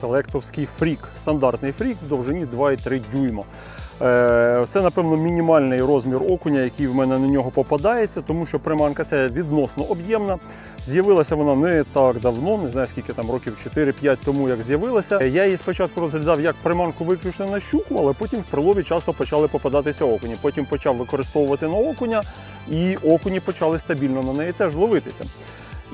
Селектовський фрік, стандартний фрік в довжині 2,3 дюйма. Е, Це, напевно, мінімальний розмір окуня, який в мене на нього попадається, тому що приманка ця відносно об'ємна. З'явилася вона не так давно, не знаю скільки там років 4-5 тому, як з'явилася. Я її спочатку розглядав як приманку виключно на щуку, але потім в прилові часто почали попадатися окуні. Потім почав використовувати на окуня, і окуні почали стабільно на неї теж ловитися.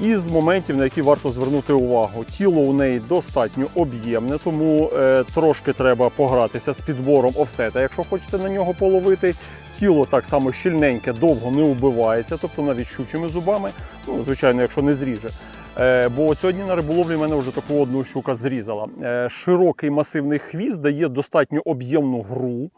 Із моментів, на які варто звернути увагу, тіло у неї достатньо об'ємне, тому е, трошки треба погратися з підбором офсета, якщо хочете на нього половити. Тіло так само щільненьке, довго не убивається, тобто навіть щучими зубами, ну, звичайно, якщо не зріже. Е, бо сьогодні на риболовлі мене вже таку одну щука зрізала. Е, широкий масивний хвіст дає достатньо об'ємну гру.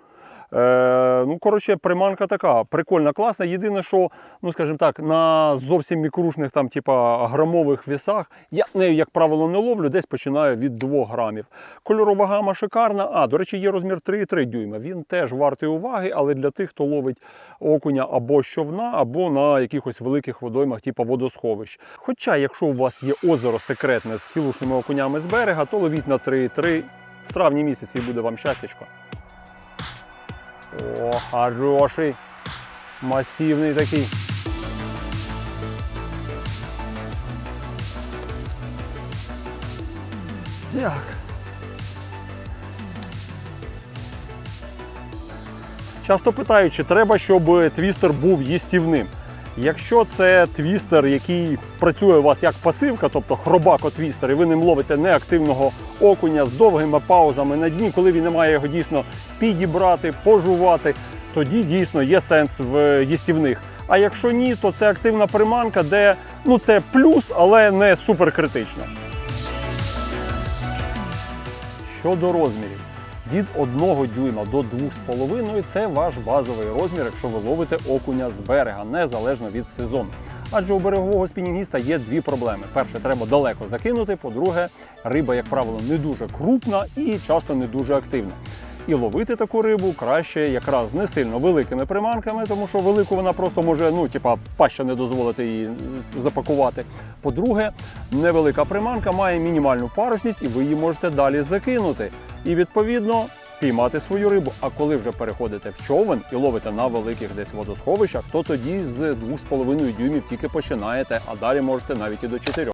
Е, ну, коротше, приманка така, прикольна, класна. Єдине, що, ну скажімо так, на зовсім мікрушних там, типа грамових вісах я нею, як правило, не ловлю, десь починаю від 2 грамів. Кольорова гама шикарна. А, до речі, є розмір 3,3 дюйма. Він теж вартий уваги, але для тих, хто ловить окуня або щовна, або на якихось великих водоймах, типу водосховищ. Хоча, якщо у вас є озеро секретне з кілушними окунями з берега, то ловіть на 3,3. В травні місяці буде вам щастячко. О, хороший. Масивний такий. Так. Часто питають, чи треба, щоб твістер був їстівним. Якщо це твістер, який працює у вас як пасивка, тобто хробако-твістер, і ви ним ловите неактивного окуня з довгими паузами на дні, коли він не має його дійсно підібрати, пожувати, тоді дійсно є сенс в їстівних. А якщо ні, то це активна приманка, де ну це плюс, але не суперкритично. Щодо розмірів. Від 1 дюйма до 2,5 це ваш базовий розмір, якщо ви ловите окуня з берега, незалежно від сезону. Адже у берегового спінінгіста є дві проблеми: перше, треба далеко закинути. По-друге, риба, як правило, не дуже крупна і часто не дуже активна. І ловити таку рибу краще якраз не сильно великими приманками, тому що велику вона просто може, ну, типа, паща не дозволити її запакувати. По-друге, невелика приманка має мінімальну парусність, і ви її можете далі закинути. І відповідно піймати свою рибу. А коли вже переходите в човен і ловите на великих десь водосховищах, то тоді з 2,5 дюймів тільки починаєте, а далі можете навіть і до 4.